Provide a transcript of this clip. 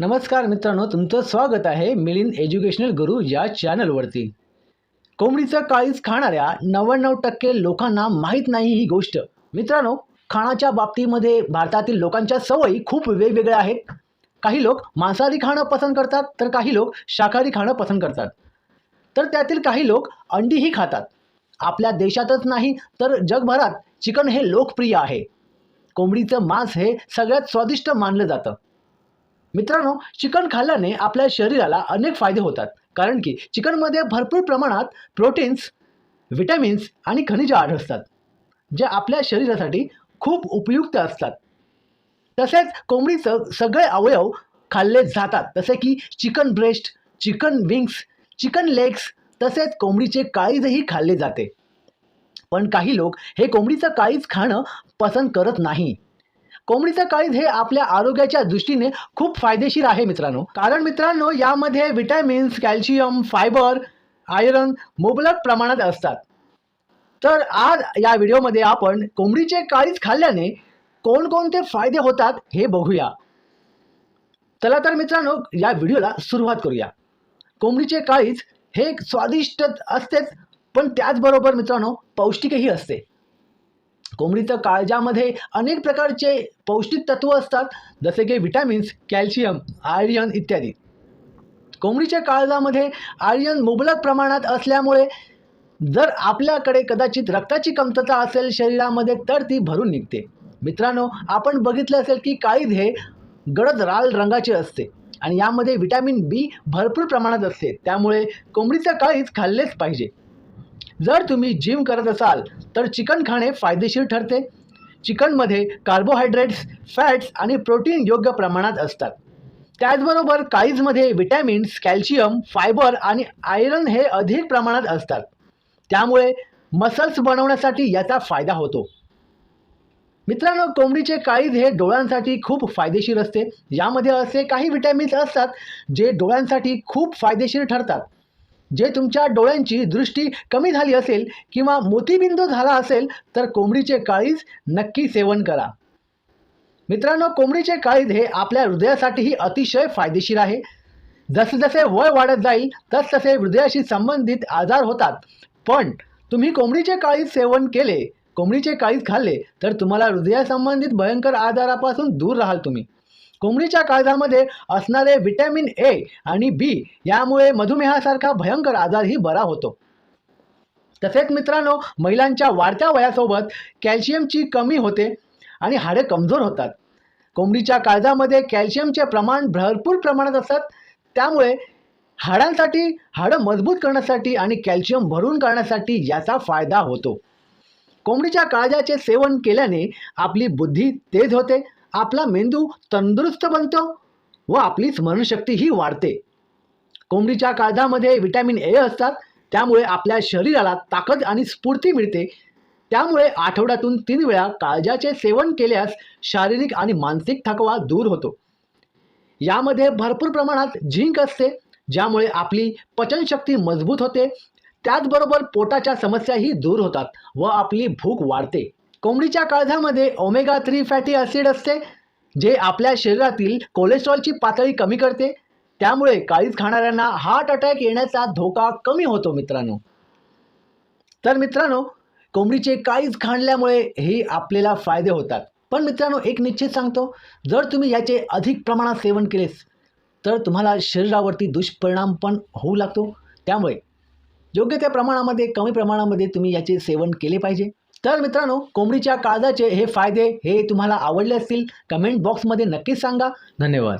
नमस्कार मित्रांनो तुमचं स्वागत आहे मिलिंद एज्युकेशनल गुरु या चॅनलवरती. कोंबडीचं काळीज खाणाऱ्या नव्याण्णव टक्के लोकांना माहीत नाही ही गोष्ट. मित्रांनो खाण्याच्या बाबतीमध्ये भारतातील लोकांच्या सवयी खूप वेगवेगळ्या आहेत. काही लोक मांसाहारी खाणं पसंत करतात तर काही लोक शाकाहारी खाणं पसंत करतात. तर त्यातील काही लोक अंडीही खातात. आपल्या देशातच नाही तर जगभरात चिकन हे लोकप्रिय आहे. कोंबडीचं मांस हे सगळ्यात स्वादिष्ट मानलं जातं. मित्रांनो चिकन खाल्ल्याने आपल्या शरीराला अनेक फायदे होतात. कारण की चिकनमध्ये भरपूर प्रमाणात प्रोटीन्स विटॅमिन्स आणि खनिजं आढळतात जे आपल्या शरीरासाठी खूप उपयुक्त असतात. तसेच कोंबडीचं सगळे अवयव खाल्ले जातात जसे की chicken breast chicken wings chicken legs तसेच कोंबडीचे काळीजही खाल्ले जाते. पण काही लोक हे कोंबडीचं काळीज खाणं पसंत करत नाही. कोंबडीचं काळीज हे आपल्या आरोग्याच्या दृष्टीने खूप फायदेशीर आहे मित्रांनो. कारण मित्रांनो यामध्ये विटॅमिन्स कॅल्शियम फायबर आयरन मुबलक प्रमाणात असतात. तर आज या व्हिडिओमध्ये आपण कोंबडीचे काळीज खाल्ल्याने कोणकोणते फायदे होतात हे बघूया. चला तर मित्रांनो या व्हिडिओला सुरुवात करूया. कोंबडीचे काळीज हे एक स्वादिष्ट असतेच पण त्याचबरोबर मित्रांनो पौष्टिकही असते. कोंबडीचं काळजामध्ये अनेक प्रकारचे पौष्टिक तत्व असतात जसे की विटॅमिन्स कॅल्शियम आयर्यन इत्यादी. कोंबडीच्या काळजामध्ये आयर्यन मुबलक प्रमाणात असल्यामुळे जर आपल्याकडे कदाचित रक्ताची कमतरता असेल शरीरामध्ये तर ती भरून निघते. मित्रांनो आपण बघितलं असेल की काळीज हे गडद लाल रंगाचे असते आणि यामध्ये व्हिटॅमिन बी भरपूर प्रमाणात असते. त्यामुळे कोंबडीचं काळीज खाल्लेच पाहिजे. जर तुम्ही जिम करत असाल तर चिकन खाणे फायदेशीर ठरते. चिकनमध्ये कार्बोहायड्रेट्स फॅट्स आणि प्रोटीन योग्य प्रमाणात असतात. त्याचबरोबर काळीजमध्ये विटॅमिन्स कॅल्शियम फायबर आणि आयरन हे अधिक प्रमाणात असतात. त्यामुळे मसल्स बनवण्यासाठी याचा फायदा होतो. मित्रांनो कोंबडीचे काळीज हे डोळ्यांसाठी खूप फायदेशीर असते. यामध्ये असे काही विटॅमिन्स असतात जे डोळ्यांसाठी खूप फायदेशीर ठरतात. जे तुमच्या डोळ्यांची दृष्टी कमी झाली असेल किंवा मोतीबिंदू झाला असेल तर कोंबडीचे काळीज नक्की सेवन करा. मित्रांनो कोंबडीचे काळीज हे आपल्या हृदयासाठीही अतिशय फायदेशीर आहे. जसजसे वय वाढत जाईल तसतसे हृदयाशी संबंधित आजार होतात. पण तुम्ही कोंबडीचे काळीज सेवन केले कोंबडीचे काळीज खाल्ले तर तुम्हाला हृदयासंबंधित भयंकर आजारापासून दूर राहाल तुम्ही. कोंबडीच्या काळजामध्ये असणारे व्हिटॅमिन ए आणि बी यामुळे मधुमेहासारखा भयंकर आजारही बरा होतो. तसेच मित्रांनो महिलांच्या वाढत्या वयासोबत कॅल्शियमची कमी होते आणि हाडे कमजोर होतात. कोंबडीच्या काळजामध्ये कॅल्शियमचे प्रमाण भरपूर प्रमाणात असतात त्यामुळे हाडांसाठी हाडं मजबूत करण्यासाठी आणि कॅल्शियम भरून काढण्यासाठी याचा फायदा होतो. कोंबडीच्या काळजाचे सेवन केल्याने आपली बुद्धी तेज होते आपला मेंदू तंदुरुस्त बनतो व आपली स्मरणशक्तीही वाढते. कोंबडीच्या काळजामध्ये व्हिटॅमिन ए असतात त्यामुळे आपल्या शरीराला ताकद आणि स्फूर्ती मिळते. त्यामुळे आठवड्यातून तीन वेळा काळजाचे सेवन केल्यास शारीरिक आणि मानसिक थकवा दूर होतो. यामध्ये भरपूर प्रमाणात झिंक असते ज्यामुळे आपली पचनशक्ती मजबूत होते. त्याचबरोबर पोटाच्या समस्याही दूर होतात व आपली भूक वाढते. कोंबडीच्या काळजामध्ये ओमेगा थ्री फॅटी ॲसिड असते जे आपल्या शरीरातील कोलेस्ट्रॉलची पातळी कमी करते. त्यामुळे काळीज खाणाऱ्यांना हार्ट अटॅक येण्याचा धोका कमी होतो मित्रांनो. तर मित्रांनो कोंबडीचे काळीज खाणल्यामुळे हे आपल्याला फायदे होतात. पण मित्रांनो एक निश्चित सांगतो जर तुम्ही याचे अधिक प्रमाणात सेवन केलेस तर तुम्हाला शरीरावरती दुष्परिणाम पण होऊ लागतो. त्यामुळे योग्य त्या प्रमाणामध्ये कमी प्रमाणामध्ये तुम्ही याचे सेवन केले पाहिजे. तर मित्रांनो कोंबडीच्या काळजाचे हे फायदे हे तुम्हाला आवडले असतील कमेंट बॉक्समध्ये नक्कीच सांगा. धन्यवाद.